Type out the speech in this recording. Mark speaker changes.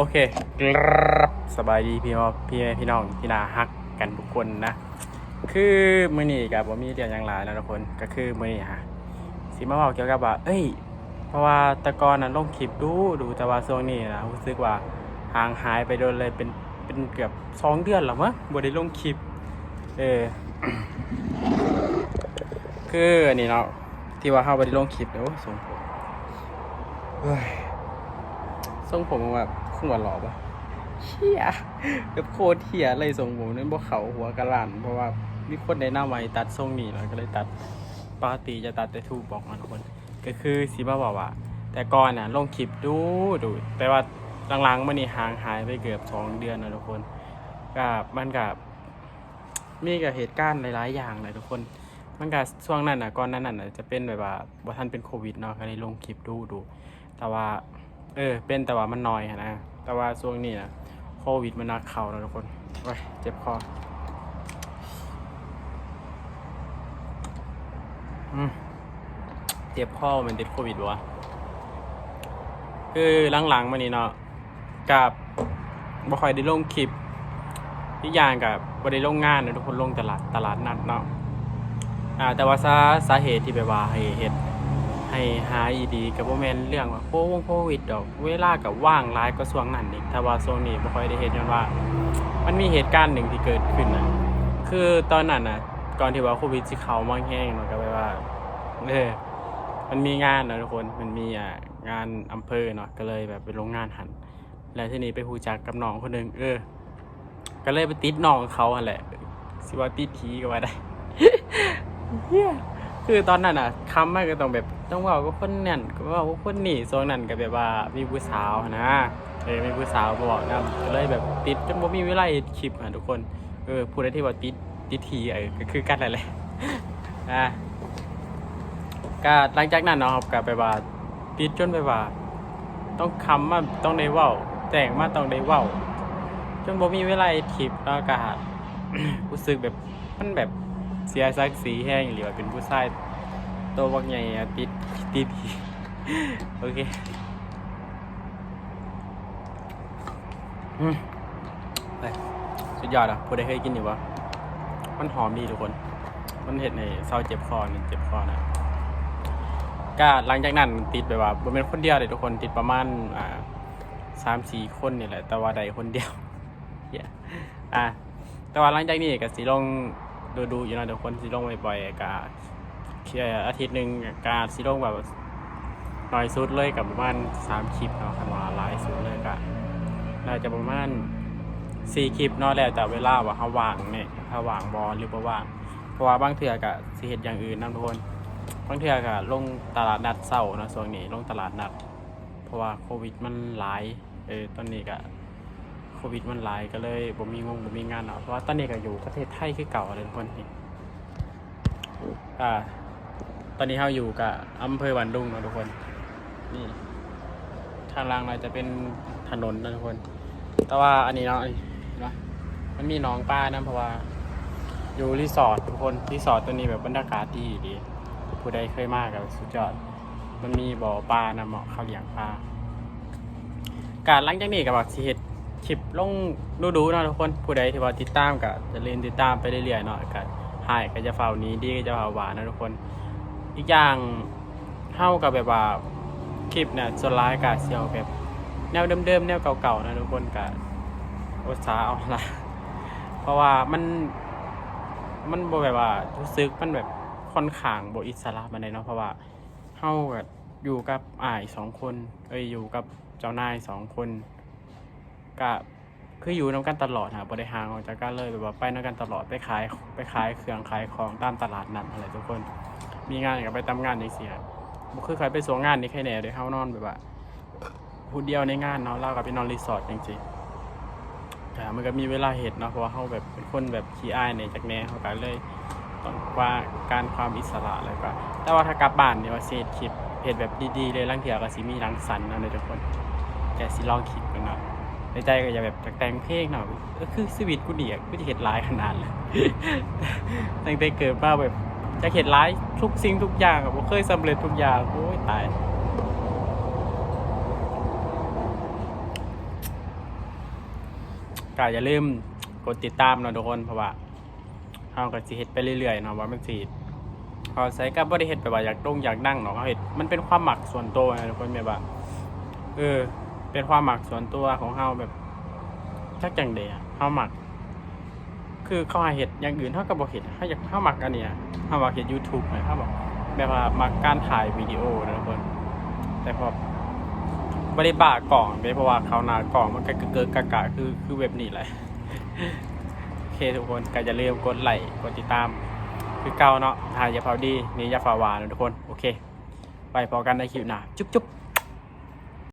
Speaker 1: โอเคครับสบายดีพี่น้องพี่แม่พี่น้องที่นาฮักกันทุกคนนะ คือมื้อนี้กับผมมีเรื่องอย่างหลายนะทุกคนก็คือมื้อนี้ฮะสิมาบอกเกี่ยวกับว่า เอ้ย เพราะว่าแตะกอนนั้นลงคลิปดูดูแต่ว่าช่วงนี้นะรู้สึกว่าห่างหายไปโดนเลยเป็นเป็นเกือบสองเดือนแล้วมั้งบ่ได้ลงคลิป เออ คืออันนี้เนาะที่ว่าเฮาบ่ได้ลงคลิปเดี๋ยวส่งผมเฮ้ยทรงผมแบบ ขวดหล่อปะเชี่ยแบบโคตรเที่ยเลยทรงผมนั้นบ่เขาหัวกระหลันเพราะว่ามีคนแนะนำไว้ตัดทรงนี้แล้วก็เลยตัดปกติจะตัดแต่ทูบอกมาทุกคน ก็คือสิมาบอกว่าแต่ก่อนน่ะลงคลิปดูดูแต่ว่าหลังๆมันนี่ห่างหายไปเกือบสองเดือนนะทุกคนก็มันกับมีกับเหตุการณ์หลายๆอย่างเลยทุกคน มันกับช่วงนั้นน่ะก่อนนั้นน่ะจะเป็นแบบว่าบ่ทันเป็นโควิดเนาะก็เลยลงคลิปดูดู แต่ว่า เออ เป็นแต่ว่ามันน้อยอะนะ แต่ว่าช่วงนี้นะโควิดมันนักเข่าแล้วทุกคนโอ้ยเจ็บคอเจ็บคอมันติดโควิดวะคือหลังๆมานี่เนาะกับบ่ค่อยได้ลงคลิปอีกอย่างกับบ่ได้ลงงานนะทุกคนลงตลาดตลาดนัดเนาะอ่าแต่ว่าสาสาเหตุที่แบบว่าให้เฮ็ด ให้หาอีดีกับโมแมนเรื่องว่าโควงโควิดดอก เวลากับว่างร้ายก็ช่วงนั้นอีกแต่ว่าช่วงนี้บ่ค่อยได้เห็นย้อนว่า มันมีเหตุการณ์หนึ่งที่เกิดขึ้นนะคือตอนนั้นน่ะก่อนที่ว่าโควิดสิเข้ามาแห้งเนาะก็แบบว่าเออมันมีงานนะทุกคนมันมีอ่างานอำเภอเนาะก็เลยแบบไปลงงานหัน แล้วทีนี้ไปฮู้จักกับน้องคนหนึ่งเออ ก็เลยไปติดน้องเขาหั่นแหละสิว่าติดผีก็ว่าได้ คือตอนนั้นอะคำมันก็ต้องแบบ ต้องเว่าก็คนนั่นก็ว่าคนนี่โซนนั้นก็แบบว่ามีผู้สาวนะเออมีผู้สาวบอกนะก็เลยแบบติดจนบ่มีเวลาคลิปอะทุกคนเออพูดได้ที่ว่าติดติดทีเออก็คือกันแหละอะก็หลังจากนั้นเนาะครับก็ไปว่าติดจนไปว่า ต้องคำมาต้องได้เว้าแต่งมาต้องได้เว้าจนบ่มีเวลาคลิปแล้วก็รู้สึกแบบมันแบบเสียศักดิ์ศรีแห้งหรือว่าเป็นผู้ชาย ตัวบักใหญ่ติดติดโอเคไปสุดยอดอะผู้ใดเคยกินอยู่ปะมันหอมดีทุกคน มันเห็ดในเศร้าเจ็บคอเนี่ยเจ็บคอนะก็หลังจากนั้นติดแบบว่าเป็นคนเดียวเลยทุกคนติดประมาณอ่าสามสี่คนนี่แหละ แต่ว่าใดคนเดียวเยอะแต่ว่าหลังจากนี้ก็สิลงดูดูอยู่นะเดี๋ยวคนสิลงบ่อยๆกาเชื่ อาทิตย์หนึ่งกาสิลงแบบน้อยสุดเลยกับประมาณสามคลิปเนาะคันว่าหลายสุดเลยก็น่าจะประมาณสี่คลิปเนาะแล้วแต่เวลาว่าเขาว่างเนี่ยถ้าว่างบอลหรือบ่ว่างเพราะว่าบางเทื่อก็สิเฮ็ดอย่างอื่นนะทุกคนบางเทื่อก็ลงตลาดนัดเศร้านะช่วงนี้ลงตลาดนัด เพราะว่าโควิดมันหลายเออตอนนี้ก็โควิดมันหลายก็เลยบ่มีงงบ่มีงานเนาะเพราะว่าตอนนี้ก็อยู่ประเทศไทยคือเก่าเลยทุกคนอ่า ตอนนี้เราอยู่กับอำเภอบันดุงเนาะทุกคน นี่ ทางล่างเราจะเป็นถนนนะทุกคน แต่ว่าอันนี้เนาะเห็นปะมันมีหนองป้านะเพราะว่าอยู่รีสอร์ททุกคนรีสอร์ทตัวนี้แบบบรรยากาศดีดี ผู้ใดเคยมากับสุดยอด มันมีบ่อปลานะเหมาะเขาเลี้ยงปลาการหลังจากนี้กับบักสิเฮ็ดคลิปลงดูดูๆเนาะทุกคนผู้ใดที่ว่าติดตามก็จะเล่นติดตามไปเรื่อยๆเนาะก็หายก็จะเฝ้านี้ดีก็จะเฝ้าหวานนะทุกคน อีกอย่างเฮากับแบบว่าคลิปเนี่ยส่วนร้ายก็เสียวแบบ แนวเดิมๆแนวเก่าๆนะทุกคนก็อดสาเอาละเพราะว่ามันมันบแบบว่ารู้สึกมันแบบค่อนข้างบอิสระปานใดเนาะเพราะว่าเฮาก็อยู่กับอ้ายสองคน เอ้ยอยู่กับเจ้านายสองคนก็คืออยู่นํกันตลอดฮะบ่ได้ห่างออกจากกันเลยแบบว่าไปนํกันตลอดไปขายไปขายเครื่องขายของตามตลาดนัดอะไรทุกคน มีงานก็ไปทำงานจังซี่ฮะบ่คือใครไปสวงงานนี่แค่แหน่เด้เฮานอนแบบว่าผู้เดียวในงานเนาะเราก็ไปนอนรีสอร์ทจังซี่แต่มันก็มีเวลาเฮ็ดเนาะเพราะว่าเฮาแบบเป็นคนแบบขี้อายในจากแน่เฮาก็เลยต้องว่าการความอิสระอะไรก็แต่ว่าถ้ากลับบ้านเนี่ยว่าสิเฮ็ดคลิปเฮ็ดแบบดีๆเลยลางเทื่อก็สิมีรังสรรค์นะเด้อทุกคนแต่สิลองคิดกันเนาะในใจก็อย่าแบบแต่งเพลงเนาะก็คือชีวิตกูเดียกูจะเห็นร้ายขนาดเลยตั้งแต่เกิดมาแบบ จะเห็นร้ายทุกสิ่งทุกอย่างผมเคยสำเร็จทุกอย่างโอ้ยตายก็อย่าลืมกดติดตามเนาะทุกคนเพราะว่าเฮาก็สิเฮ็ดไปเรื่อยๆเนาะว่ามันสิพอใส่ก็บ่ได้เฮ็ดไปว่าอยากดงอยากดังเนาะเฮาเฮ็ดมันเป็นความหมักส่วนตัวนะทุกคนแบบว่าเออ เป็นความหมักส่วนตัวของเฮาแบบจักจังเดะเฮาหมัก คือเขาหาเฮ็ดอย่างอื่นเฮาก็บ่เฮ็ดเฮาอยากเฮาหมักอันเนี้ยเฮาว่าเฮ็ด YouTube นะเฮาแบบแบบว่ามักการถ่ายวิดีโอนะทุกคนแต่พอบ่ได้บ้ากล่องเด้เพราะว่าเขานากล่องมันก็เกิดกๆกะคือคือเว็บนี้แหละโอเคทุกคนก็อย่าลืมกดไลค์กดติดตาม คือเก่าเนาะหาอย่าเผาดีนี่ยาฝาหวานนะทุกคน โอเค ไปพอกันในคลิปหน้าจุ๊บจุ๊บ